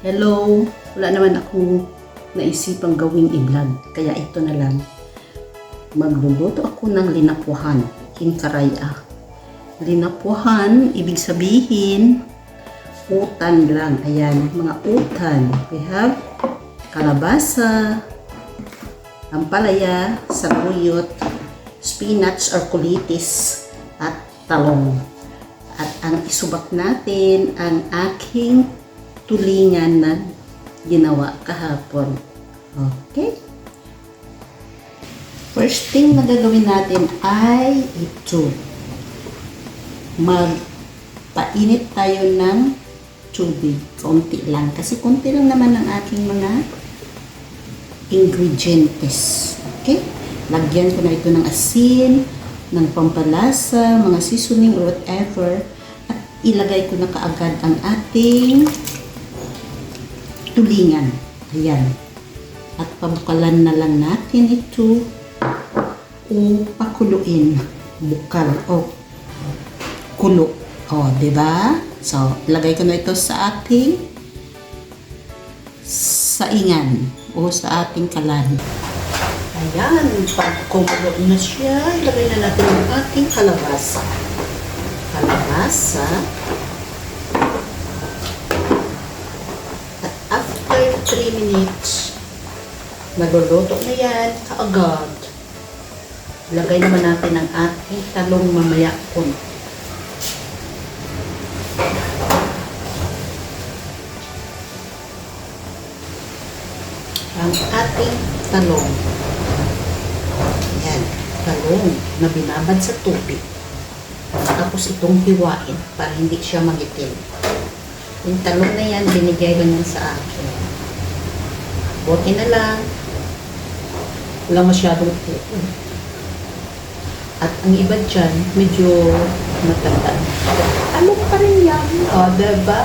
Hello, wala naman akong naisipang gawing i-vlog, kaya ito na lang. Magluluto ako ng linapuhan, kinkaraya. Linapuhan, ibig sabihin, utan lang. Ayan, mga utan. We have kalabasa, ampalaya, saluyot, spinach or kulitis, at talong. At ang isubak natin ang aking tulingan na ginawa kahapon. Okay? First thing na gagawin natin ay ito. Magpainit tayo ng tubig. Konti lang. Kasi konti lang naman ang aking mga ingredientes. Okay? Lagyan ko na ito ng asin, ng pampalasa, mga seasoning or whatever. At ilagay ko na kaagad ang ating tulingan. Ayan. At pabukalan na lang natin ito o pakuluin. Bukal o kulo. O, ba? So, lagay ko na ito sa ating saingan o sa ating kalan. Ayan, pag kumulo na siya, ilagay na natin ang ating kalabasa. Kalabasa. At after 3 minutes, naluluto na yan kaagad. Ilagay naman natin ang ating talong mamaya konti. ang ating talong. Yan, talong na binabad sa tubig. Tapos itong hiwain para hindi siya magitim. Yung talong na yan, binigay yan sa akin. Buti na lang. Wala masyadong tuo. At ang iba dyan, medyo matanda. Talong pa rin yan. O, diba?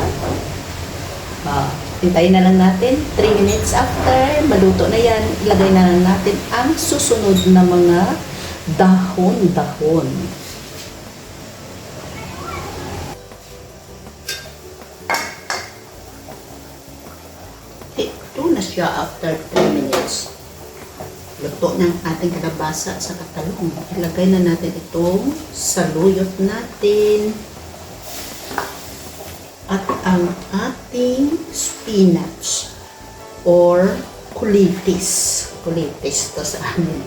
Ah, hintayin na lang natin. 3 minutes after, maluto na yan. Ilagay na lang natin ang susunod na mga dahon-dahon. Ito na siya after 3 minutes. Luto ng ating kalabasa sa katalong. Ilagay na natin itong saluyot natin at ang ating spinach or kulitis. Kulitis to sa amin.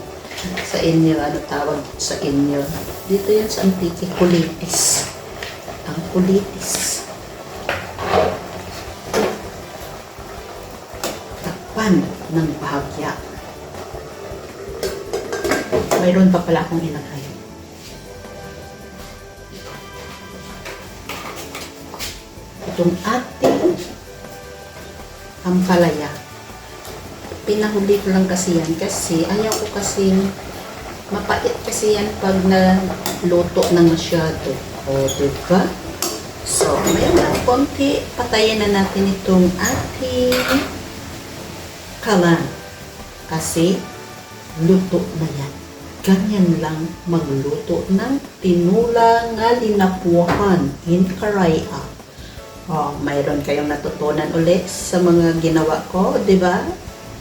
Sa inyo, ano tawag sa inyo? Dito yan sa Antique, kulitis. Ang kulitis. Takpan ng bahagya. Mayroon pa pala akong ilagay. itong ating ampalaya. Pinahuli ko lang kasi yan kasi ayaw ko kasi mapait kasi yan pag naluto na masyado. O, diba? So, mayroon lang konti. Patayin na natin itong ating kalan. Kasi, luto na yan. Ganyan lang magluto ng tinula nga linapuhan in karaya. Oh, mayroon kayong natutunan ulit sa mga ginawa ko, di ba?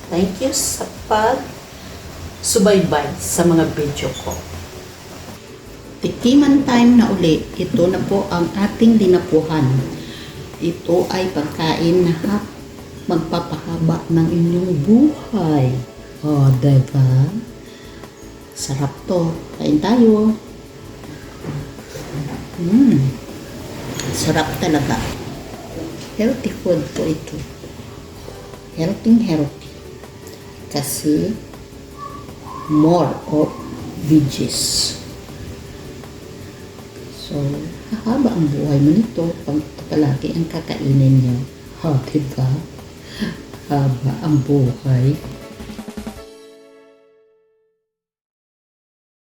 Thank you sa pag subaybay sa mga video ko. Tikiman time na uli. Ito na po ang ating linapuhan. Ito ay pagkain na ha, magpapahaba ng inyong buhay. Oh, diba? Sarap to. Kain tayo. Mm. Sarap talaga healthy food po ito. Healthy, healthy. Kasi, more of veggies. So, hahaba ang buhay mo nito pag palagi ang kakainin niyo. Ha, diba? Haba ang buhay.